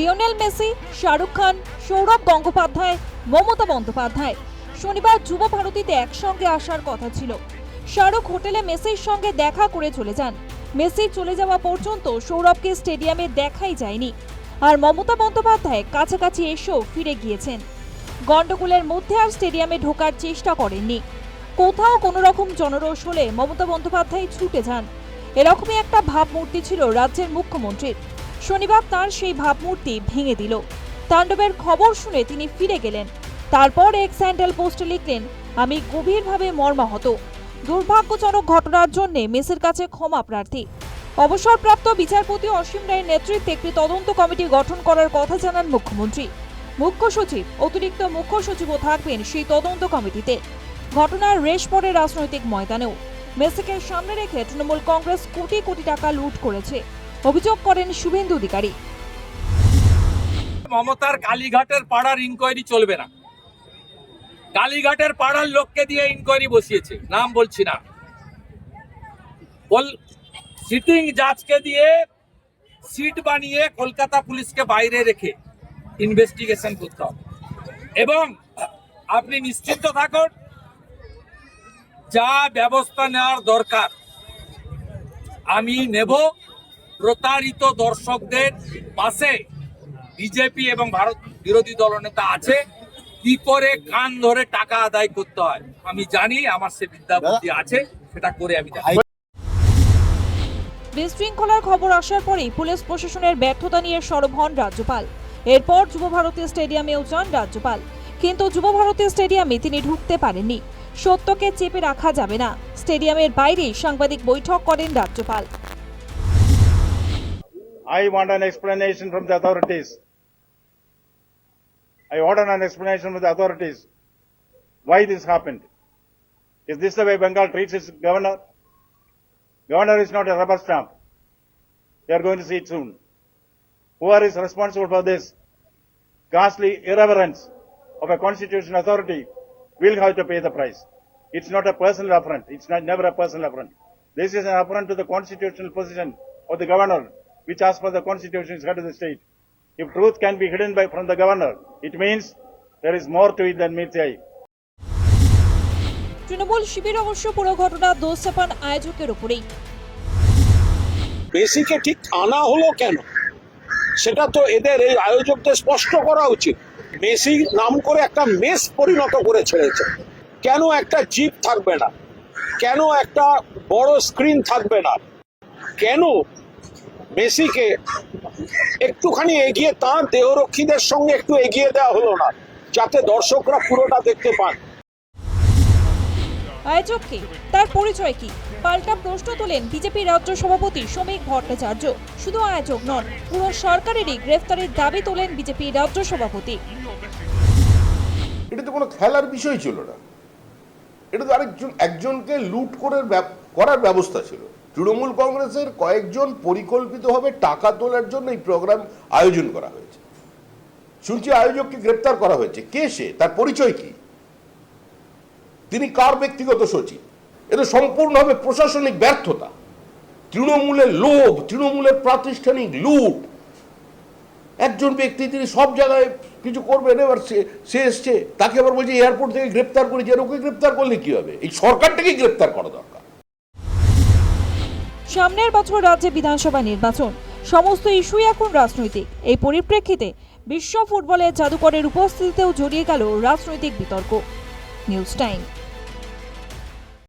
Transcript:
Lionel Messi, Shahrukh Khan, Sourav Gangopadhyay, Mamata Bandyopadhyay. শনিবার যুব ভারতীতে একসঙ্গে আসার কথা ছিল। শাহরুখ হোটেলে মেসির সঙ্গে দেখা করে চলে যান। মেসি চলে যাওয়া পর্যন্ত সৌরভকে স্টেডিয়ামে দেখাই যায়নি। আর মমতা বন্দ্যোপাধ্যায় কাছাকাছি এসেও ফিরে গিয়েছেন। গণ্ডগোলের মধ্যে আর স্টেডিয়ামে ঢোকার চেষ্টা করেননি। কোথাও কোনো রকম জনরোষ হলে মমতা বন্দ্যোপাধ্যায় ছুটে যান। এরকমই একটা ভাবমূর্তি ছিল রাজ্যের মুখ্যমন্ত্রীর। শনিবার তার সেই ভাবমূর্তি ভেঙে দিল। তাণ্ডবের খবর শুনে তিনি ফিরে গেলেন। তারপর এক স্যান্ডেল পোস্টে লিখলেন, আমি গভীরভাবে মর্মাহত। দুর্ভাগ্যজনক ঘটনার জন্য মেসের কাছে ক্ষমা প্রার্থী। অবসরপ্রাপ্ত বিচারপতি অসীম রায়ের নেতৃত্বে একটি তদন্ত কমিটি গঠন করার কথা জানান মুখ্যমন্ত্রী। মুখ্য সচিব, অতিরিক্ত মুখ্য সচিবও থাকবেন সেই তদন্ত কমিটিতে। ঘটনার রেশ পড়ে রাজনৈতিক ময়দানেও। মেসিকে সামনে রেখে তৃণমূল কংগ্রেস কোটি কোটি টাকা লুট করেছে। অভিযোগ করেন শুভেন্দু অধিকারী। মমতার কালীঘাটের পাড়ার ইনকোয়ারি চলবে না। কালীঘাটের পাড়ার লোককে দিয়ে ইনকোয়ারি বসিয়েছে, নাম বলছি না। সিটিং জাজকে দিয়ে সিট বানিয়ে কলকাতা পুলিশকে বাইরে রেখে ইনভেস্টিগেশন করতে হবে। এবং আপনি নিশ্চিন্ত থাকুন, যা ব্যবস্থা নেওয়ার দরকার, আমি নেব। প্রতারিত দর্শকদের পাশে বিজেপি এবং ভারত বিরোধী দলনেতা আছে। কি করে কান ধরে টাকা আদায় করতে হয় আমি জানি আমার সে বিদ্যা বুদ্ধি আছে সেটা করে আমি। বিশৃঙ্খলার খবর আসার পরেই পুলিশ প্রশাসনের ব্যর্থতা নিয়ে সরব হন রাজ্যপাল। এরপর যুব ভারতী স্টেডিয়ামেও যান রাজ্যপাল। কিন্তু যুব ভারতী স্টেডিয়ামে তিনি ঢুকতে পারেননি। সত্যকে চেপে রাখা যাবে না। স্টেডিয়ামের বাইরেই সাংবাদিক বৈঠক করেন রাজ্যপাল। I want an explanation from the authorities. I order an explanation from the authorities. Why this happened? Is this the way Bengal treats its governor? Governor is not a rubber stamp. We are going to see it soon. Whoever is responsible for this ghastly irreverence of a constitutional authority will have to pay the price. It's not a personal affront. It's not, never a personal affront. This is an affront to the constitutional position of the governor, which as per the constitution is head of the state. If truth can be hidden by, from the governor, it means there is more to it than meets the eye. Trinamool শিবির অবশ্য পুরো ঘটনা দোষ চাপান আয়োজকের উপরেই মেসিকে ঠিক আনা হলো কেন সেটা তো এদের এই আয়োজকদের স্পষ্ট করা উচিত মেসি নাম করে একটা মেস পরিণত করে ছেড়েছে কেন একটা জিপ থাকবে না কেন একটা বড় স্ক্রিন থাকবে না কেন মেসিকে একটুখানি এগিয়ে তার দেহরক্ষীদের সঙ্গে একটু এগিয়ে দেওয়া হলো না যাতে দর্শকরা পুরোটা দেখতে পান। আয়োজক কে? তার পরিচয় কি? পাল্টা প্রশ্ন তোলেন বিজেপি রাজ্য সভাপতি শ্রমিক ভট্টাচার্য। শুধু আয়োজক নন পুরো সরকারেরই গ্রেফতারের দাবি তোলেন বিজেপি রাজ্য সভাপতি। এটা তো কোনো খেলার বিষয় ছিল না। এটা তো আরেকজন একজনকে লুট করে করার ব্যবস্থা ছিল। তৃণমূল কংগ্রেসের কয়েকজন পরিকল্পিতভাবে টাকা তোলার জন্য এই প্রোগ্রাম আয়োজন করা হয়েছে। শুনছি আয়োজককে গ্রেপ্তার করা হয়েছে। কে সে? তার পরিচয় কি? তিনি কার ব্যক্তিগত সচিব? এটা সম্পূর্ণভাবে প্রশাসনিক ব্যর্থতা। তৃণমূলের লোভ, তৃণমূলের প্রাতিষ্ঠানিক লুট। একজন ব্যক্তি তিনি সব জায়গায় কিছু করবেন, এবার সে সে এসছে, তাকে আবার বলছে, এয়ারপোর্ট থেকে গ্রেপ্তার করেছে। আর ওকে গ্রেপ্তার করলে কি হবে? এই সরকারটাকেই গ্রেপ্তার করা দরকার। সামনের বছর রাজ্যে বিধানসভা নির্বাচন। সমস্ত ইস্যুই এখন রাজনৈতিক। এই পরিপ্রেক্ষিতে বিশ্ব ফুটবলের জাদুকরের উপস্থিতিতেও জড়িয়ে গেল রাজনৈতিক বিতর্ক। News time.